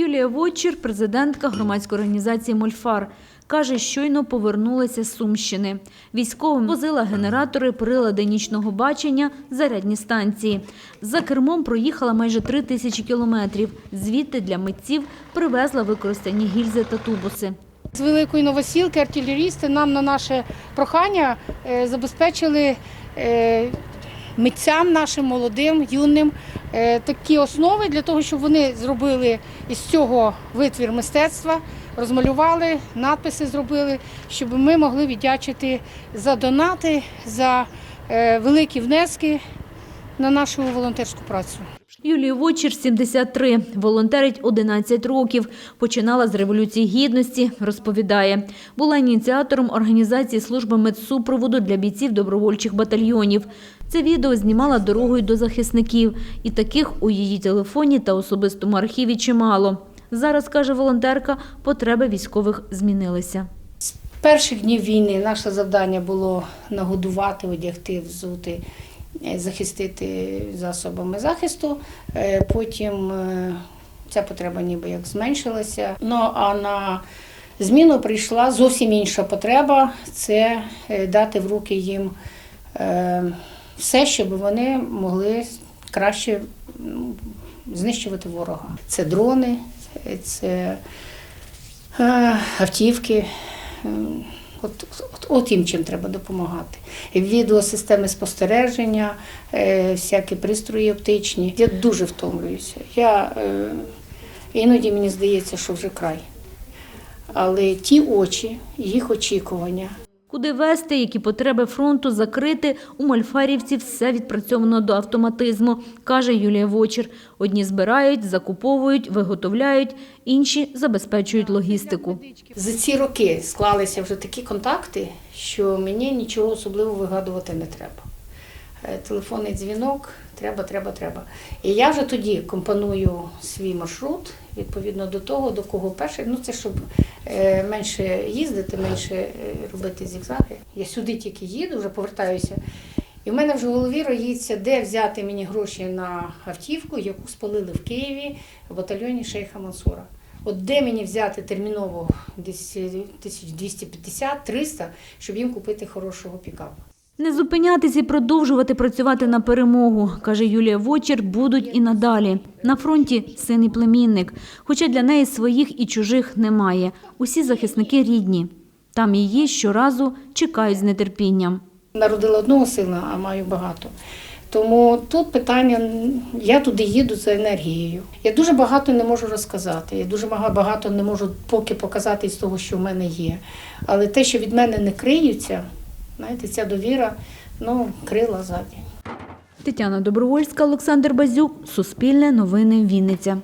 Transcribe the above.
Юлія Вотчір, президентка громадської організації Мольфар. Каже, щойно повернулася з Сумщини. Військовим возила генератори, прилади нічного бачення, зарядні станції. За кермом проїхала майже три тисячі кілометрів. Звідти для митців привезла використані гільзи та тубуси. З великої новосілки артилерісти нам на наше прохання е, забезпечили е, митцям нашим молодим, юним е, такі основи для того, щоб вони зробили із цього витвір мистецтва, розмалювали, надписи зробили, щоб ми могли віддячити за донати, за е, великі внески на нашу волонтерську працю. Юлії Вочір 73, волонтерить 11 років. Починала з Революції Гідності, розповідає. Була ініціатором організації служби медсупроводу для бійців добровольчих батальйонів. Це відео знімала дорогою до захисників. І таких у її телефоні та особистому архіві чимало. Зараз, каже волонтерка, потреби військових змінилися. З перших днів війни наше завдання було нагодувати, одягти, взути, захистити засобами захисту. Е, Потім е, ця потреба ніби як зменшилася. Ну а на зміну прийшла зовсім інша потреба це е, дати в руки їм е, все, щоб вони могли краще знищувати ворога. Це дрони, це е, автівки. От, от, от їм чим треба допомагати. Відеосистеми спостереження, е, всякі пристрої оптичні. Я дуже втомлююся. Я, е, іноді мені здається, що вже край. Але ті очі, їх очікування, Куди вести, які потреби фронту закрити, у Мольфарівці все відпрацьовано до автоматизму, каже Юлія Вочір. Одні збирають, закуповують, виготовляють, інші забезпечують логістику. За ці роки склалися вже такі контакти, що мені нічого особливо вигадувати не треба. Е, Телефонний дзвінок треба, треба, треба. І я вже тоді компоную свій маршрут відповідно до того, до кого перший. Ну це щоб е, менше їздити, менше е, робити зігзаги. Я сюди тільки їду, вже повертаюся. І в мене вже в голові роїться, де взяти мені гроші на автівку, яку спалили в Києві в батальйоні Шейха Мансура. От де мені взяти терміново десь е, 1250-300, щоб їм купити хорошого пікапа. Не зупинятись і продовжувати працювати на перемогу, каже Юлія Вочір, будуть і надалі. На фронті син і племінник. Хоча для неї своїх і чужих немає. Усі захисники рідні. Там її щоразу чекають з нетерпінням. Народила одного сина, а маю багато. Тому тут питання, я туди їду за енергією. Я дуже багато не можу розказати. Я дуже багато не можу поки показати з того, що в мене є. Але те, що від мене не криються, знаєте, ця довіра, ну, крила ззаді. Тетяна Добровольська, Олександр Базюк, Суспільне новини Вінниця.